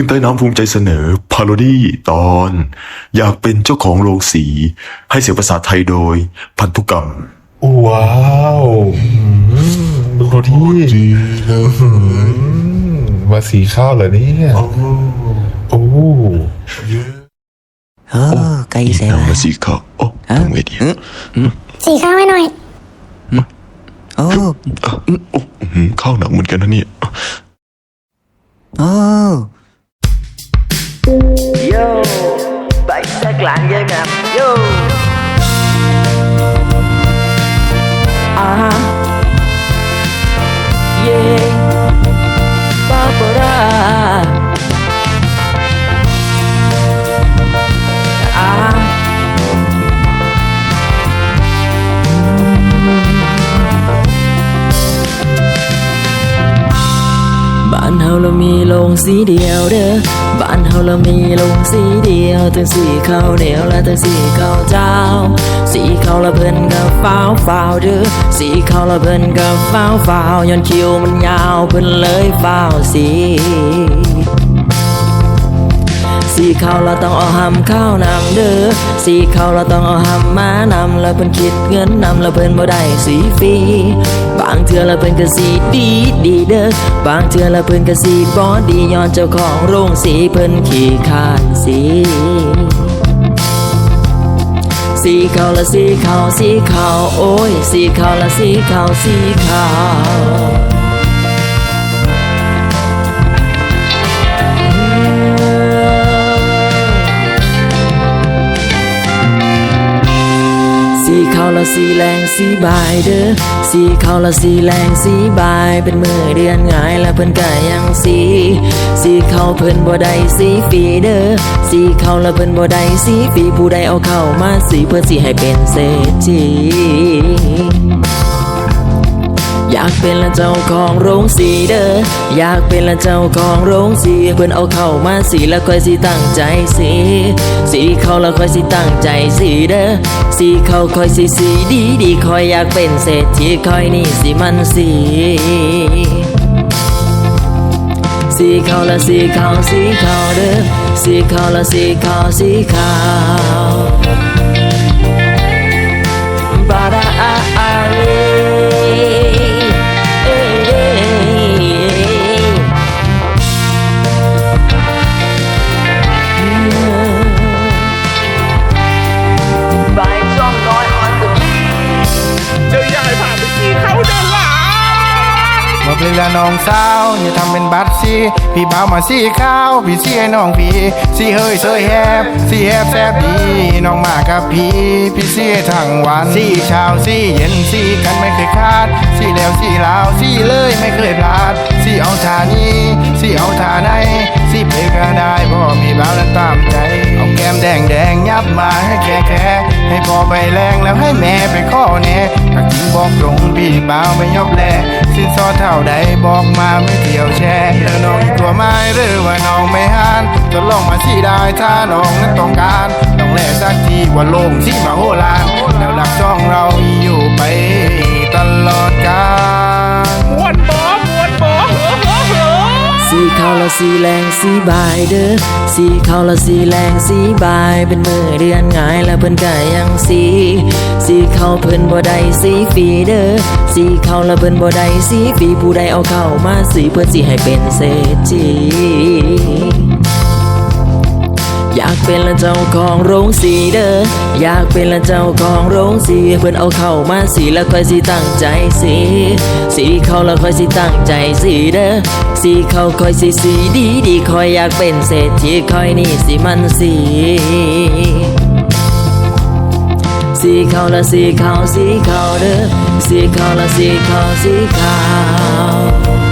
ขึ้นใต้น้ำภูมิใจเสนอพาโรดี้ตอน อยากเป็นเจ้าของโรงสี ให้เสียงภาษาไทยโดย พันธุกรรม ว้าวอืมดูเขาที่ดีเลยมาสีข้าวเหรอเนี่ยโอ้เออไกลเสียนำวะมาสีขาวโอ้ทำไงดีอะสีข้าวให้หน่อยโอ้อะโอ้อื้อหือข้าวหนักเหมือนกันนะเนี่ย โอ้ yo bạn sẽ lạng dây ngạc yo. ามีลงสีเดียวเด้อบ้านเฮาเรามีลงสีเดียวตั้งสีข้าวเหนียวและตั้งสีข้าวเจ้า สีข้าวละเพิ่นก็ฟ้าวฟ้าวเด้อสีข้าวละเพิ่นก็ฟ้าวฟ้าวย้อนคิวมันยาวเพิ่นเลยฟ้าวสี สีขาวเราต้องเอาหำข้าวนำเด้อสีขาวเราต้องเอาหำมานำแล้วเพิ่นคิดเงินนำแล้วเพิ่นบ่ได้สีฟรีบางเทื่อแล้วเพิ่นก็สีดีดีเด้อบางเทื่อแล้วเพิ่นก็สีบ่ดีย้อนเจ้าของโรงสีเพิ่นขี้ขานสีสีขาวละสีขาวสีขาวโอ้ยสีขาวละสีขาวสีขาว ขาวละสีแรงสีบายเด้อสีขาวละสีแรงสีบายเป็นมือเดือนงายและเพิ่นก็ยังสีสีขาวเพิ่นบ่ได้สีฟีเด้อสีขาวละเพิ่นบ่ได้สีฟีผู้ใดเอาเข้ามาสีเพื่อสีให้เป็นเศรษฐีากเป็นละเจ้าของโรงสีเด้ออยากเป็นละเจ้าของโรงสีเพิ่นเอาเข้ามาสีแล้วค่อยสิตั้งใจสีสีเขาแล้วค่อยสิตั้งใจสีเด้อสีเขาค่อยสิสีดีดีคอยอยากเป็นเศรษฐีคอยนี่สิมันสีสีขาวละสีขาวสีขาวเด้อสีขาวละสีขาวสีขา เลยละน้องสาวอย่าทำเป็นบัตรซีพี่บ่าวมาซีข้าวพี่ซีให้น้องพี่ซีเฮ้ยเซยแฮบซีแฮบแซบดีน้องมากับพี่พี่ซีทั้งวันซีเช้าซีเย็นซีกันไม่เคยขาดซีแล้วซีลาวซีเลยไม่เคยพลาดซีเอาทานี้ซีเอาทาไหนซีเพลก็ได้พราะมีบ่าวนั้นตามใจเอาแก้มแดงแดงยับมาให้แค่แค่ให้พ่อไปแรงแล้วให้แม่ไปข้อแน่ถ้าจริงบอกตรงพี่บ่าวไม่ยอบแล สินสอดเท่าใดบอกมาไม่เกี่ยวแชร์แล้วน้องอีกตัวไม้หรือว่าน้องไม่หานทดลองมาสิได้ถ้าน้องนั้นต้องการต้องแลสักทีว่าโลงที่มาโหลานแล้วหลักช่องเราอยู่ไปตลอดกาลมวนบอมวนบอเฮ้อเฮ้อเฮ้อสีขาวละสีแรงสีบายเด้อสีขาวละสีแรงสีบายเป็นมือเดือนง่ายและเพิ่นก็ยังสี สีขาเพิ่นบ่ได้สีฟีเด้อสีเขาละเพิ่นบ่ได้สีฟีผู้ใดเอาเข้ามาสีเพื่อสิให้เป็นเศรษฐีอยากเป็นละเจ้าของโรงสีเด้ออยากเป็นละเจ้าของโรงสีเพิ่นเอาเข้ามาสีแล้วค่อยสิตั้งใจสีสีเขาแล้วค่อยสิตั้งใจสีเด้อสีเขาค่อยสิสีดีดีคอยอยากเป็นเศรษฐีคอยนี่สิมันสี สีขาวละสีขาวสีขาวเด้อสีขาวละสีขาวสีขาว